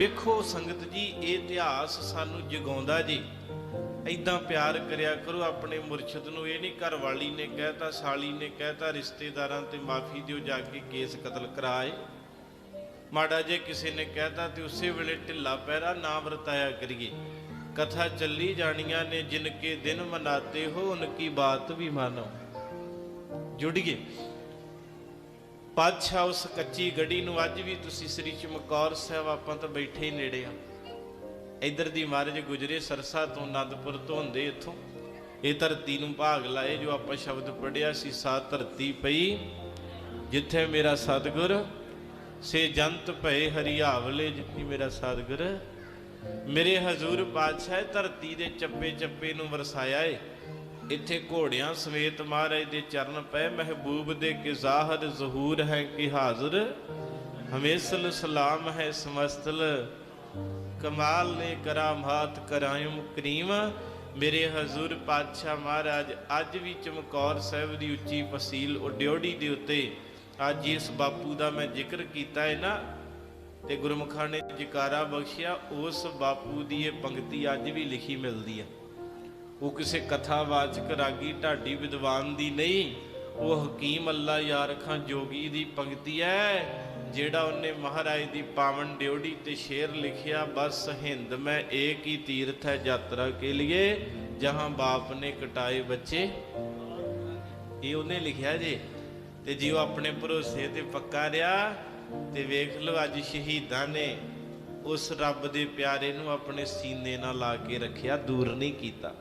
ਵੇਖੋ ਸੰਗਤ ਜੀ, ਇਹ ਇਤਿਹਾਸ ਸਾਨੂੰ ਜਗਾਉਂਦਾ ਜੀ। ਐਦਾਂ ਪਿਆਰ ਕਰਿਆ ਕਰੋ, ਆਪਣੇ ਮੁਰਸ਼ਿਦ ਨੂੰ। ਇਹ ਨਹੀਂ ਘਰ ਵਾਲੀ ਨੇ ਕਹਿਤਾ, ਸਾਲੀ ਨੇ ਕਹਿਤਾ, ਰਿਸ਼ਤੇਦਾਰਾਂ ਤੇ ਮਾਫੀ ਦਿਓ, ਜਾ ਕੇ ਕੇਸ ਕਤਲ ਕਰਾਏ। ਮਾੜਾ ਜੇ ਕਿਸੇ ਨੇ ਕਹਿਤਾ ਤੇ ਉਸੇ ਵੇਲੇ ਢਿੱਲਾ ਪੈਰਾ ਨਾ ਵਰਤਾਇਆ ਕਰੀਏ। ਕਥਾ ਚੱਲੀ ਜਾਣੀਆਂ ਨੇ ਜਿਨ ਕੇ ਦਿਨ ਮਨਾਤੇ ਹੋ, ਉਨਕੀ ਬਾਤ ਵੀ ਮਾਨੋ। ਜੁੜੀਏ। ਪਾਤਸ਼ਾਹ ਉਸ ਕੱਚੀ ਗੱਡੀ ਨੂੰ ਅੱਜ ਵੀ ਤੁਸੀਂ ਸ੍ਰੀ ਚਮਕੌਰ ਸਾਹਿਬ ਆਪਾਂ ਤਾਂ ਬੈਠੇ ਹੀ ਨੇੜੇ ਆ। ਇਧਰ ਦੀ ਮਹਾਰਾਜ ਗੁਜਰੇ ਸਰਸਾ ਤੋਂ ਆਨੰਦਪੁਰ ਤੋਂ ਹੁੰਦੇ ਇੱਥੋਂ। ਇਹ ਧਰਤੀ ਨੂੰ ਭਾਗ ਲਾਏ, ਜੋ ਆਪਾਂ ਸ਼ਬਦ ਪੜਿਆ ਸੀ ਸਾ ਧਰਤੀ ਪਈ, ਜਿੱਥੇ ਮੇਰਾ ਸਤਿਗੁਰ, ਸੇ ਜੰਤ ਭਏ ਹਰੀਆਵਲੇ, ਜਿੱਥੇ ਮੇਰਾ ਸਤਿਗੁਰ। ਮੇਰੇ ਹਜ਼ੂਰ ਪਾਤਸ਼ਾਹ ਧਰਤੀ ਦੇ ਚੱਪੇ ਚੱਪੇ ਨੂੰ ਵਰਸਾਇਆ ਏ। ਇੱਥੇ ਘੋੜਿਆਂ ਸਮੇਤ ਮਹਾਰਾਜ ਦੇ ਚਰਨ ਪਏ। ਮਹਿਬੂਬ ਦੇ ਕਿ ਜ਼ਾਹਰ ਜ਼ਹੂਰ ਹੈ ਕਿ ਹਾਜ਼ਰ। ਹਮੇਸਲ ਸਲਾਮ ਹੈ ਸਮਸਤਲ। ਕਮਾਲ ਨੇ ਕਰਾਮਾਤ ਕਰਾਇਮ ਕਰੀਮ। ਮੇਰੇ ਹਜ਼ੂਰ ਪਾਤਸ਼ਾਹ ਮਹਾਰਾਜ, ਅੱਜ ਵੀ ਚਮਕੌਰ ਸਾਹਿਬ ਦੀ ਉੱਚੀ ਫਸੀਲ ਉਡਿਓੜੀ ਦੇ ਉੱਤੇ ਅੱਜ ਇਸ ਬਾਪੂ ਦਾ ਮੈਂ ਜ਼ਿਕਰ ਕੀਤਾ ਹੈ ਨਾ, ਤੇ ਗੁਰਮੁਖਾਂ ਨੇ ਜਕਾਰਾ ਬਖਸ਼ਿਆ, ਉਸ ਬਾਪੂ ਦੀ ਇਹ ਪੰਕਤੀ ਅੱਜ ਵੀ ਲਿਖੀ ਮਿਲਦੀ ਹੈ। ਉਹ ਕਿਸੇ ਕਥਾਵਾਚਕ ਰਾਗੀ ਢਾਡੀ ਵਿਦਵਾਨ ਦੀ ਨਹੀਂ, ਉਹ ਹਕੀਮ ਅੱਲਾ ਯਾਰ ਖਾਂ ਜੋਗੀ ਦੀ ਪੰਕਤੀ ਹੈ, ਜਿਹੜਾ ਉਹਨੇ ਮਹਾਰਾਜ ਦੀ ਪਾਵਨ ਡਿਉੜੀ ਤੇ ਸ਼ੇਰ ਲਿਖਿਆ, ਬਸ ਹਿੰਦ ਮੈਂ ਏਕ ਹੀ ਤੀਰਥ ਹੈ ਯਾਤਰਾ ਕੇ ਲਿਏ, ਜਹਾਂ ਬਾਪ ਨੇ ਕਟਾਏ ਬੱਚੇ। ਇਹ ਉਹਨੇ ਲਿਖਿਆ ਜੇ, ਤੇ ਜਿਉ ਆਪਣੇ ਭਰੋਸੇ ਤੇ ਪੱਕਾ ਰਿਹਾ, ਤੇ ਵੇਖ ਲਓ ਅੱਜ ਸ਼ਹੀਦਾਂ ਨੇ ਉਸ ਰੱਬ ਦੇ ਪਿਆਰੇ ਨੂੰ ਆਪਣੇ ਸੀਨੇ ਨਾਲ ਲਾ ਕੇ ਰੱਖਿਆ, ਦੂਰ ਨਹੀਂ ਕੀਤਾ।